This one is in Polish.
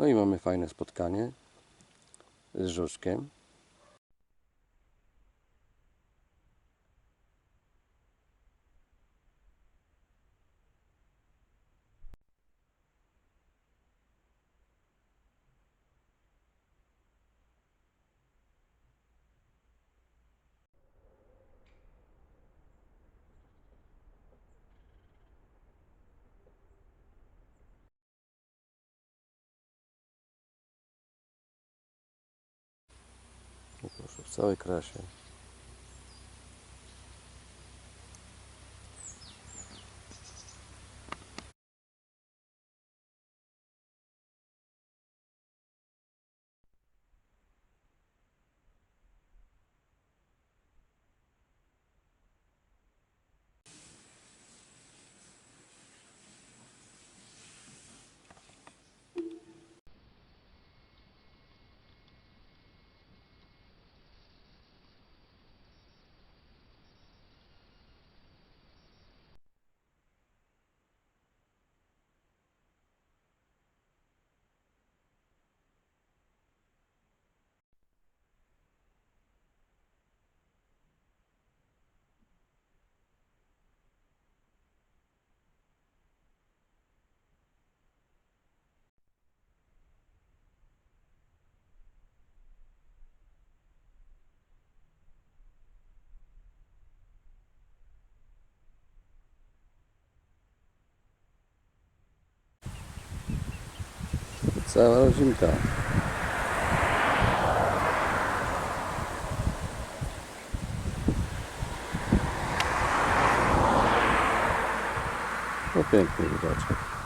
No i mamy fajne spotkanie z Żuczkiem. No proszę, Cała rodzinka. No piękny widoczek.